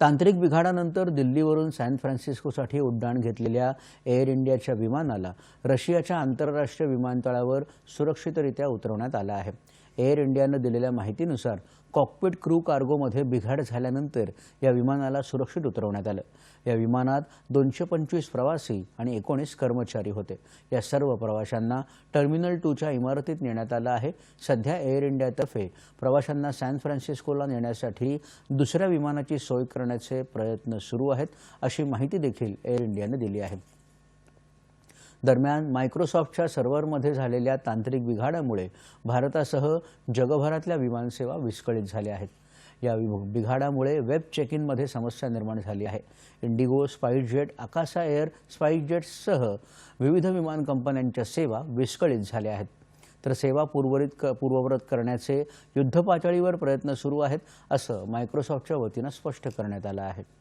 तांत्रिक बिघाडानंतर दिल्लीवरून सॅन फ्रान्सिस्कोसाठी उड्डाण घेतलेल्या एअर इंडियाच्या विमानाला रशियाच्या आंतरराष्ट्रीय विमानतळावर सुरक्षितरित्या उतरवण्यात आलं आहे. एअर इंडियानं दिलेल्या माहितीनुसार कॉकपिट क्रू कार्गोमध्ये बिघाड झाल्यानंतर या विमानाला सुरक्षित उतरवण्यात आलं. या विमानात दोनशे पंचवीस प्रवासी आणि एकोणीस कर्मचारी होते. या सर्व प्रवाशांना टर्मिनल टूच्या इमारतीत नेण्यात आलं आहे. सध्या एअर इंडियातर्फे प्रवाशांना सॅन फ्रान्सिस्कोला नेण्यासाठी दुसऱ्या विमानाची सोय करण्याचे प्रयत्न सुरू आहेत अशी माहिती देखील एअर इंडियानं दिली आहे. दरम्यान मायक्रोसॉफ्टच्या सर्व्हरमध्ये झालेल्या तांत्रिक बिघाडामुळे भारतासह जगभरातल्या विमानसेवा विस्कळीत झाल्या आहेत. या बिघाडामुळे वेब चेक इनमध्ये समस्या निर्माण झाली आहे. इंडिगो स्पाईसजेट आकाशा एअर स्पाईसजेटसह विविध विमान कंपन्यांच्या सेवा विस्कळीत झाल्या आहेत. तर सेवा पूर्वरित क पूर्ववत करण्याचे युद्धपातळीवर प्रयत्न सुरू आहेत असं मायक्रोसॉफ्टच्या वतीनं स्पष्ट करण्यात आलं आहे.